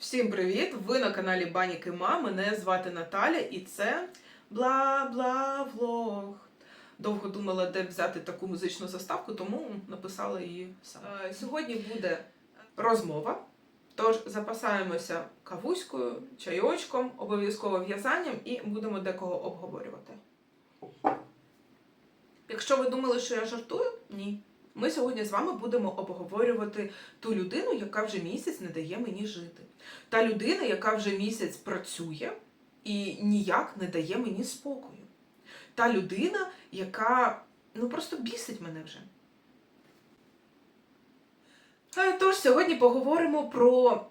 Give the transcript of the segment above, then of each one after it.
Всім привіт! Ви на каналі Баніки Ма. Мене звати Наталя і це бла-бла-влог. Довго думала, де взяти таку музичну заставку, тому написала її сама. Е, Сьогодні буде розмова. Тож запасаємося кавуською, чайочком, обов'язково в'язанням і будемо декого обговорювати. Якщо ви думали, що я жартую, ні. Ми сьогодні з вами будемо обговорювати ту людину, яка вже місяць не дає мені жити. Та людина, яка вже місяць працює і ніяк не дає мені спокою. Та людина, яка ну просто бісить мене вже. Тож сьогодні поговоримо про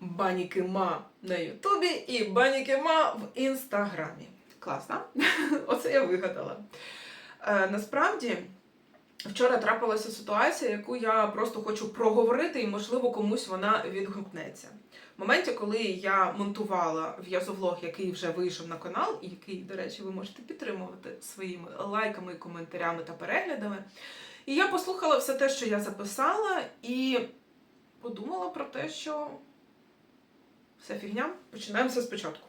баніки ма на Ютубі і баніки ма в Інстаграмі. Класно? Оце я вигадала. Е, насправді. Вчора трапилася ситуація, яку я просто хочу проговорити, і, можливо, комусь вона відгукнеться. В моменті, коли я монтувала в'язовлог, який вже вийшов на канал, і який, до речі, ви можете підтримувати своїми лайками, коментарями та переглядами. І я послухала все те, що я записала, і подумала про те, що вся фігня, починаємо все спочатку.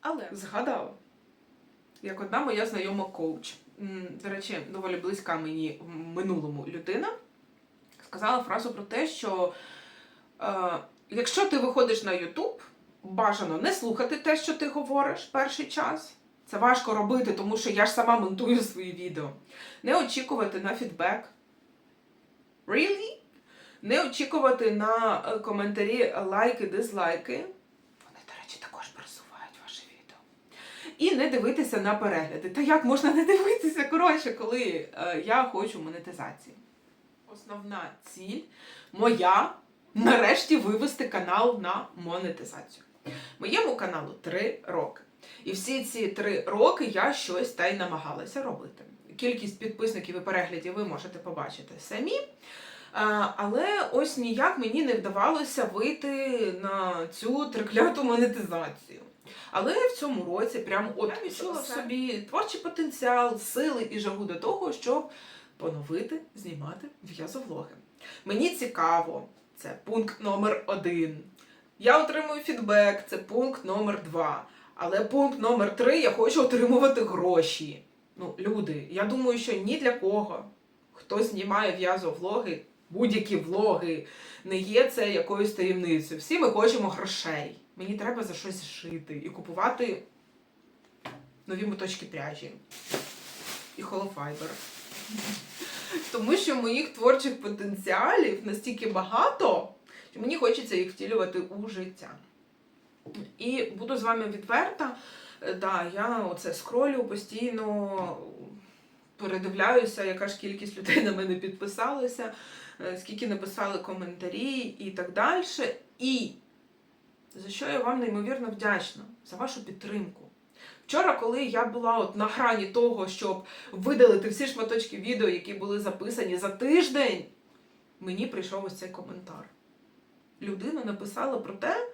Але згадала, як одна моя знайома коуч до речі, доволі близька мені в минулому людина, сказала фразу про те, що е, якщо ти виходиш на Ютуб, бажано не слухати те, що ти говориш перший час. Це важко робити, тому що я ж сама монтую свої відео. Не очікувати на фідбек. Really? Не очікувати на е, коментарі, лайки, дизлайки. Вони, до речі, також просувають ваше відео. І не дивитися на перегляди. Та як можна не дивитися, коротше, коли е, я хочу монетизації? Основна ціль моя нарешті вивести канал на монетизацію. Моєму каналу 3 роки. І всі ці три роки я щось та й намагалася робити. Кількість підписників і переглядів ви можете побачити самі. Але ось ніяк мені не вдавалося вийти на цю трикляту монетизацію. Але в цьому році прям от я відчула в собі творчий потенціал, сили і жагу до того, щоб поновити, знімати в'язовлоги. Мені цікаво, це пункт номер один. Я отримую фідбек, це пункт номер два. Але пункт номер три я хочу отримувати гроші. Ну, люди, я думаю, що ні для кого, хто знімає в'язовлоги, будь-які влоги, не є це якоюсь таємницею. Всі ми хочемо грошей. Мені треба за щось жити і купувати нові моточки пряжі і холофайбер. Тому що моїх творчих потенціалів настільки багато, що мені хочеться їх втілювати у життя. І буду з вами відверта. Е, Да, я оце скролю постійно, передивляюся, яка ж кількість людей на мене підписалася, е, скільки написали коментарі і так далі. І за що я вам неймовірно вдячна за вашу підтримку. Вчора, коли я була от на грані того, щоб видалити всі шматочки відео, які були записані за тиждень, мені прийшов ось цей коментар. Людина написала про те,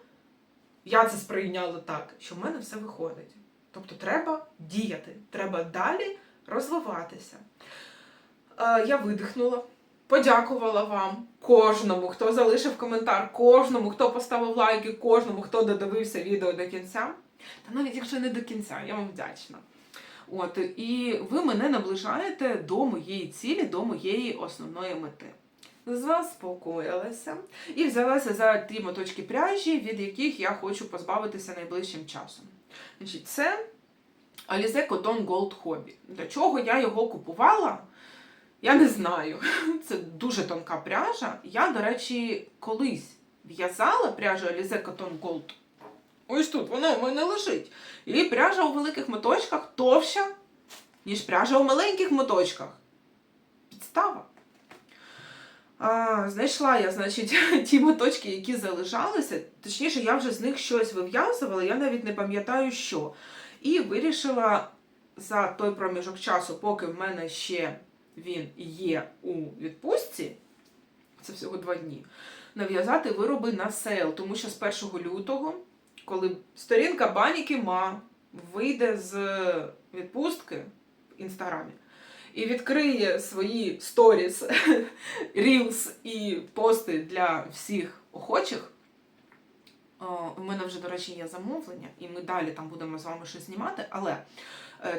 я це сприйняла так, що в мене все виходить. Тобто треба діяти, треба далі розвиватися. Е, я видихнула, подякувала вам, кожному, хто залишив коментар, кожному, хто поставив лайки, кожному, хто додивився відео до кінця. Та навіть якщо не до кінця, я вам вдячна. От, і ви мене наближаєте до моєї цілі, до моєї основної мети. Заспокоїлася і взялася за ті моточки пряжі, від яких я хочу позбавитися найближчим часом. Значить, Це Alize Cotton Gold Hobby. Для чого я його купувала? Я не знаю. Це дуже тонка пряжа. Я, до речі, колись в'язала пряжу Alize Cotton Gold. Ось тут вона у мене лежить. І пряжа у великих моточках товща, ніж пряжа у маленьких моточках. Підстава. А, Знайшла я, значить, ті моточки, які залишалися. Точніше, я вже з них щось вив'язувала, я навіть не пам'ятаю що. І вирішила за той проміжок часу, поки в мене ще він є у відпустці, це всього два дні, нав'язати вироби на сейл, тому що з 1 лютого, коли сторінка Баніки Ма вийде з відпустки в інстаграмі і відкриє свої сторіс, рілс і пости для всіх охочих, у мене вже, до речі, є замовлення, і ми далі там будемо з вами щось знімати, але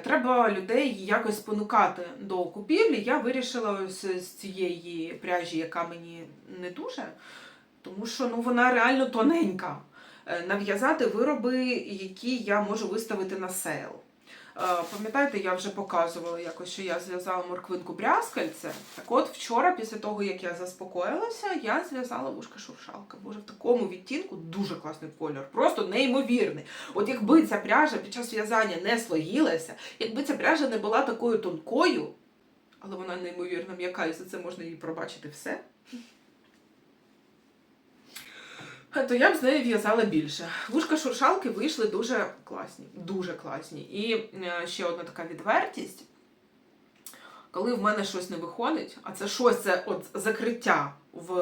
треба людей якось спонукати до купівлі. Я вирішила з цієї пряжі, яка мені не дуже, тому що ну, вона реально тоненька. е, Нав'язати вироби, які я можу виставити на сейл. Е, Пам'ятаєте, я вже показувала якось, що я зв'язала морквинку брязкальце. Так от вчора, після того, як я заспокоїлася, я зв'язала вушка шуршалка. Боже, в такому відтінку дуже класний кольор, просто неймовірний. От якби ця пряжа під час в'язання не слоїлася, якби ця пряжа не була такою тонкою, але вона неймовірно м'яка, і за це можна їй пробачити все. То я б з нею в'язала більше. Вушка шуршалки вийшли дуже класні, дуже класні. І е, ще одна така відвертість. Коли в мене щось не виходить, а це щось це от закриття в.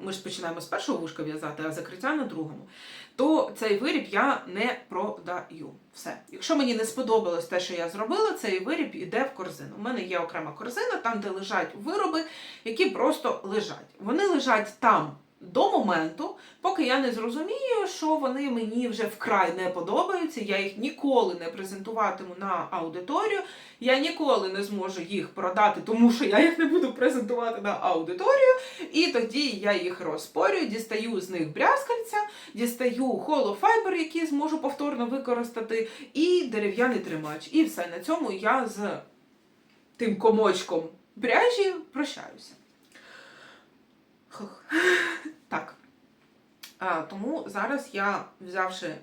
Ми ж починаємо з першого вушка в'язати, а закриття на другому, то цей виріб я не продаю. Все. Якщо мені не сподобалось те, що я зробила, цей виріб іде в корзину. У мене є окрема корзина, там, де лежать вироби, які просто лежать. Вони лежать там до моменту, поки я не зрозумію, що вони мені вже вкрай не подобаються, я їх ніколи не презентуватиму на аудиторію, я ніколи не зможу їх продати, тому що я їх не буду презентувати на аудиторію. І тоді я їх розпорюю, дістаю з них брязкальця, дістаю холофайбер, який зможу повторно використати, і дерев'яний тримач. І все на цьому я з тим комочком пряжі прощаюся. Хух. Так. А, тому зараз я, взявши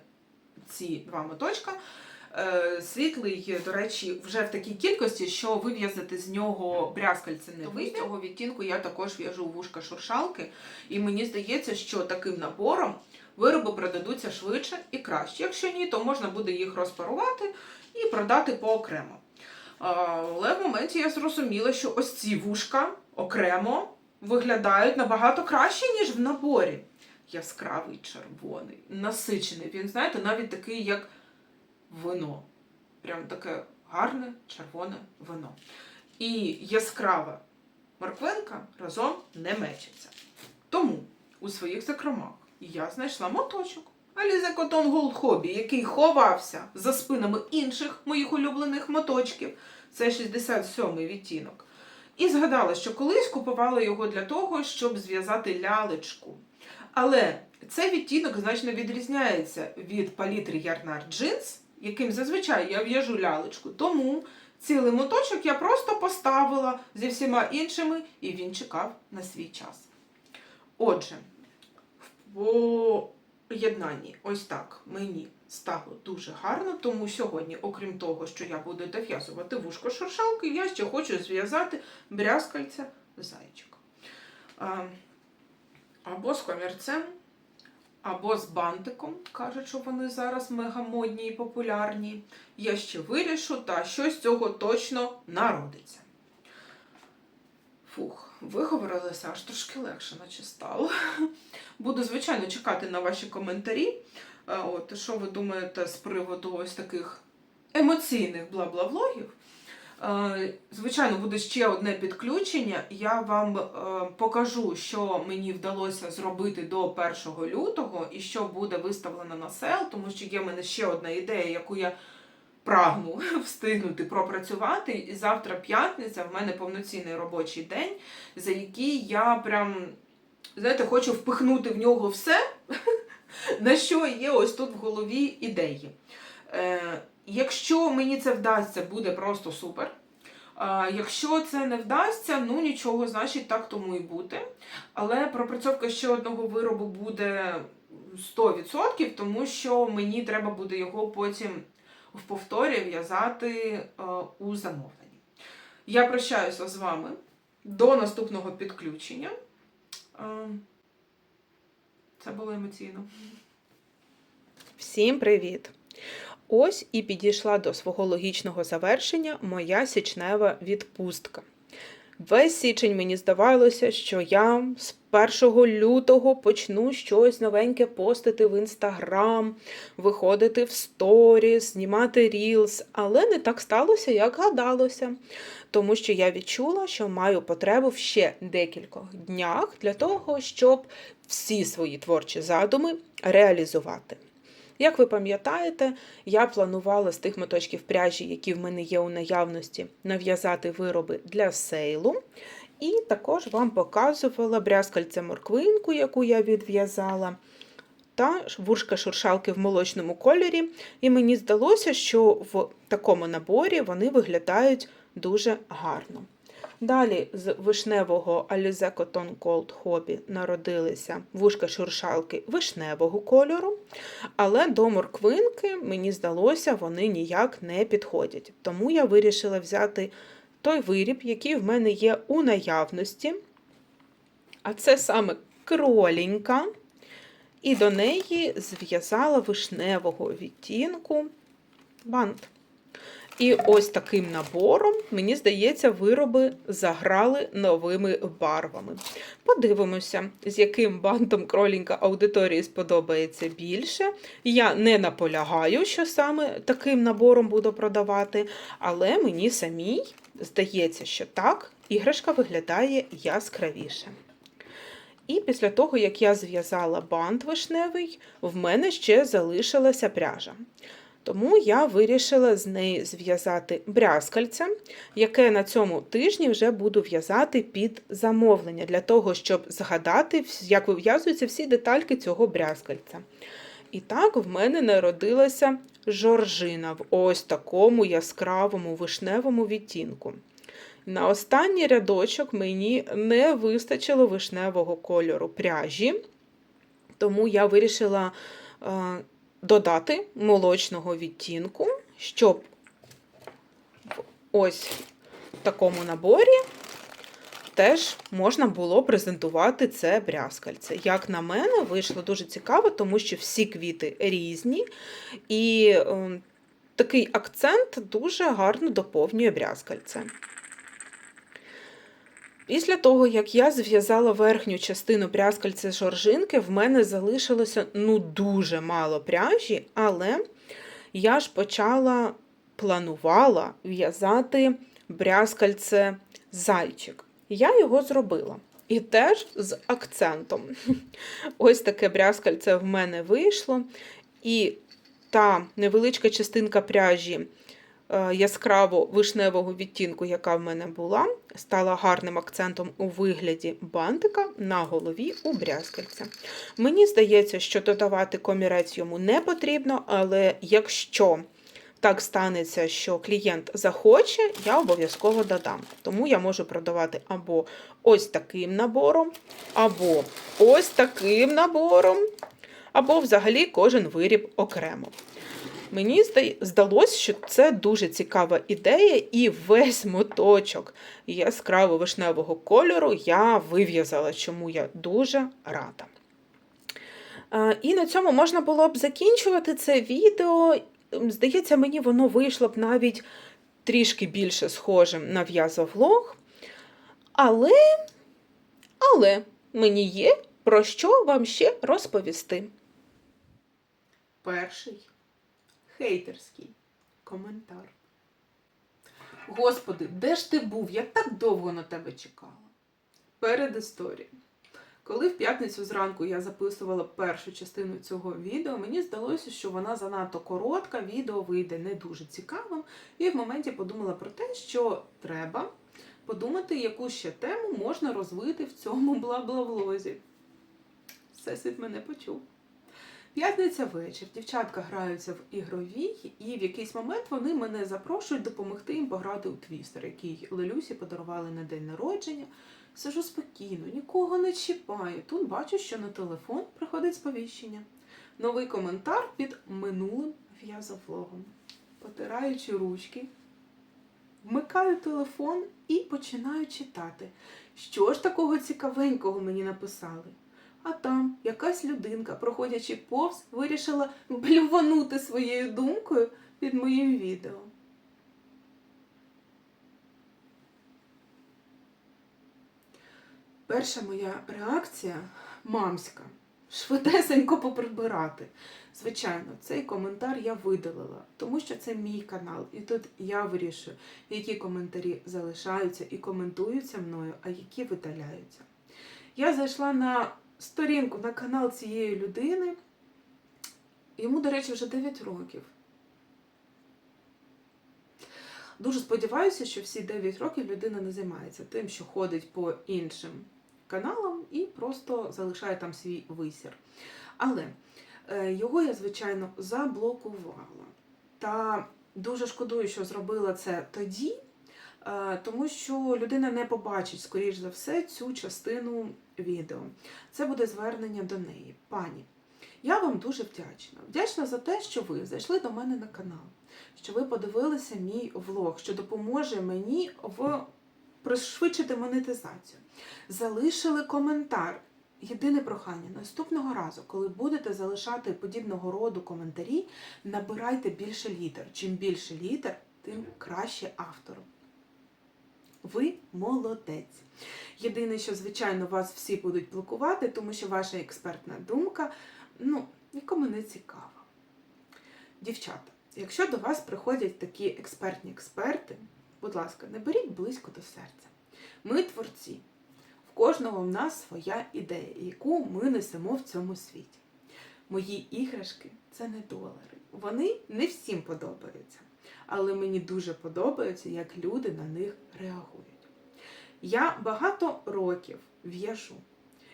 ці два моточка, е, світлий, до речі, вже в такій кількості, що вив'язати з нього брязкальце не вийде. З цього відтінку я також в'яжу вушка шуршалки, і мені здається, що таким набором вироби продадуться швидше і краще. Якщо ні, то можна буде їх розпарувати і продати поокремо. Але в моменті я зрозуміла, що ось ці вушка окремо виглядають набагато краще, ніж в наборі. Яскравий червоний, насичений. Він, знаєте, навіть такий, як вино. Прям таке гарне червоне вино. І яскрава морквинка разом не мечеться. Тому у своїх закромах я знайшла моточок Alize Cotton Gold Hobby, який ховався за спинами інших моїх улюблених моточків. Це 67-й відтінок. І згадала, що колись купувала його для того, щоб зв'язати лялечку. Але цей відтінок значно відрізняється від палітри Ярнар Jeans, яким зазвичай я в'яжу лялечку. Тому цілий моточок я просто поставила зі всіма іншими, і він чекав на свій час. Отже, в поєднанні ось так мені стало дуже гарно, тому сьогодні, окрім того, що я буду дов'язувати вушко шуршалки, я ще хочу зв'язати брязкальця зайчика. Або з комірцем, або з бантиком. Кажуть, що вони зараз мегамодні і популярні. Я ще вирішу, та щось з цього точно народиться. Фух, виговорилася, аж трошки легше, наче стало. Буду, звичайно, чекати на ваші коментарі. От, що ви думаєте з приводу ось таких емоційних бла-бла-влогів? Е, Звичайно, буде ще одне підключення. Я вам е, покажу, що мені вдалося зробити до 1 лютого і що буде виставлено на сел, тому що є в мене ще одна ідея, яку я прагну встигнути пропрацювати. І завтра п'ятниця, в мене повноцінний робочий день, за який я прям, знаєте, хочу впихнути в нього все, на що є ось тут в голові ідеї. Е, Якщо мені це вдасться, буде просто супер. Якщо це не вдасться, ну нічого, значить так тому і бути. Але пропрацьовка ще одного виробу буде 100%, тому що мені треба буде його потім в повторі в'язати е, у замовленні. Я прощаюся з вами до наступного підключення. Е, Це було емоційно. Всім привіт! Ось і підійшла до свого логічного завершення моя січнева відпустка. Весь січень мені здавалося, що я з 1 лютого почну щось новеньке постити в інстаграм, виходити в сторіс, знімати рілс, але не так сталося, як гадалося. Тому що я відчула, що маю потребу в ще декількох днях для того, щоб всі свої творчі задуми реалізувати. Як ви пам'ятаєте, я планувала з тих моточків пряжі, які в мене є у наявності, нав'язати вироби для сейлу. І також вам показувала брязкальце морквинку, яку я відв'язала, та вушка шуршалки в молочному кольорі. І мені здалося, що в такому наборі вони виглядають дуже гарно. Далі з вишневого Alize Cotton Cold Hobby народилися вушка шуршалки вишневого кольору, але до морквинки, мені здалося, вони ніяк не підходять. Тому я вирішила взяти той виріб, який в мене є у наявності. А це саме кроленька. І до неї зв'язала вишневого відтінку бант. І ось таким набором, мені здається, вироби заграли новими барвами. Подивимося, з яким бантом кролінька аудиторії сподобається більше. Я не наполягаю, що саме таким набором буду продавати, але мені самій здається, що так, іграшка виглядає яскравіше. І після того, як я зв'язала бант вишневий, в мене ще залишилася пряжа. Тому я вирішила з неї зв'язати брязкальце, яке на цьому тижні вже буду в'язати під замовлення, для того, щоб згадати, як вив'язуються всі детальки цього брязкальця. І так в мене народилася жоржина в ось такому яскравому вишневому відтінку. На останній рядочок мені не вистачило вишневого кольору пряжі, тому я вирішила е, додати молочного відтінку, щоб в ось такому наборі теж можна було презентувати це брязкальце. Як на мене, вийшло дуже цікаво, тому що всі квіти різні, і е, такий акцент дуже гарно доповнює брязкальце. Після того, як я зв'язала верхню частину брязкальця жоржинки, в мене залишилося ну дуже мало пряжі, але я ж почала планувала в'язати брязкальце зайчик. Я його зробила. І теж з акцентом. Ось таке брязкальце в мене вийшло. І та невеличка частинка пряжі яскраво вишневого відтінку, яка в мене була, стала гарним акцентом у вигляді бантика на голові у брязкальця. Мені здається, що додавати комірець йому не потрібно, але якщо так станеться, що клієнт захоче, я обов'язково додам. Тому я можу продавати або ось таким набором, або ось таким набором, або взагалі кожен виріб окремо. Мені здалося, що це дуже цікава ідея, і весь моточок яскраво вишневого кольору я вив'язала, чому я дуже рада. І на цьому можна було б закінчувати це відео. Здається, мені воно вийшло б навіть трішки більше схожим на в'язовлог. Але, але мені є про що вам ще розповісти. Перший хейтерський коментар. Господи, де ж ти був? Я так довго на тебе чекала. Перед історією. Коли в п'ятницю зранку я записувала першу частину цього відео, мені здалося, що вона занадто коротка, відео вийде не дуже цікавим. І в моменті подумала про те, що треба подумати, яку ще тему можна розвити в цьому бла-бла-влозі. Всесвіт мене почув. П'ятниця вечір. Дівчатка граються в ігровій, і в якийсь момент вони мене запрошують допомогти їм пограти у твістер, який Лелюсі подарували на день народження. Сижу спокійно, нікого не чіпаю. Тут бачу, що на телефон приходить сповіщення. Новий коментар під минулим в'язовлогом. Потираючи ручки, вмикаю телефон і починаю читати. Що ж такого цікавенького мені написали? А там якась людинка, проходячи повз, вирішила блюванути своєю думкою під моїм відео. Перша моя реакція мамська. Швидесенько поприбирати. Звичайно, цей коментар я видалила, тому що це мій канал, і тут я вирішую, які коментарі залишаються і коментуються мною, а які видаляються. Я зайшла на сторінку на канал цієї людини. Йому, до речі, вже 9 років. Дуже сподіваюся, що всі 9 років людина не займається тим, що ходить по іншим каналам і просто залишає там свій висір. Але е, його я, звичайно, заблокувала. Та дуже шкодую, що зробила це тоді, тому що людина не побачить, скоріш за все, цю частину відео. Це буде звернення до неї. Пані, я вам дуже вдячна. Вдячна за те, що ви зайшли до мене на канал, що ви подивилися мій влог, що допоможе мені в пришвидшити монетизацію. Залишили коментар. Єдине прохання, наступного разу, коли будете залишати подібного роду коментарі, набирайте більше літер. Чим більше літер, тим краще автору. Ви молодець. Єдине, що, звичайно, вас всі будуть блокувати, тому що ваша експертна думка ну, нікому не цікава. Дівчата, якщо до вас приходять такі експертні експерти, будь ласка, не беріть близько до серця. Ми творці. В кожного в нас своя ідея, яку ми несемо в цьому світі. Мої іграшки це не долари. Вони не всім подобаються. Але мені дуже подобається, як люди на них реагують. Я багато років в'яжу.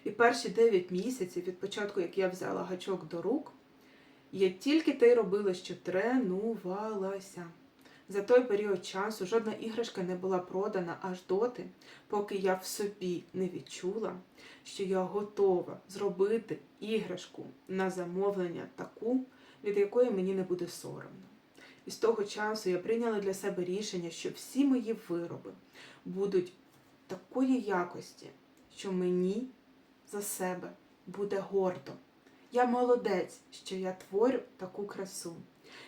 І перші 9 місяців від початку, як я взяла гачок до рук, я тільки те й робила, що тренувалася. За той період часу жодна іграшка не була продана аж доти, поки я в собі не відчула, що я готова зробити іграшку на замовлення таку, від якої мені не буде соромно. І з того часу я прийняла для себе рішення, що всі мої вироби будуть такої якості, що мені за себе буде гордо. Я молодець, що я творю таку красу.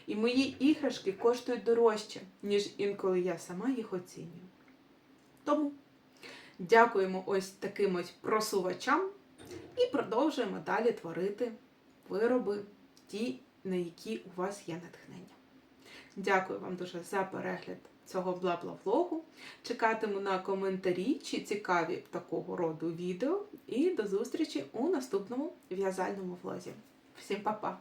І мої іграшки коштують дорожче, ніж інколи я сама їх оцінюю. Тому дякуємо ось таким ось просувачам і продовжуємо далі творити вироби, ті, на які у вас є натхнення. Дякую вам дуже за перегляд цього бла-бла-влогу. Чекатиму на коментарі, чи цікаві такого роду відео. І до зустрічі у наступному в'язальному влозі. Всім па-па!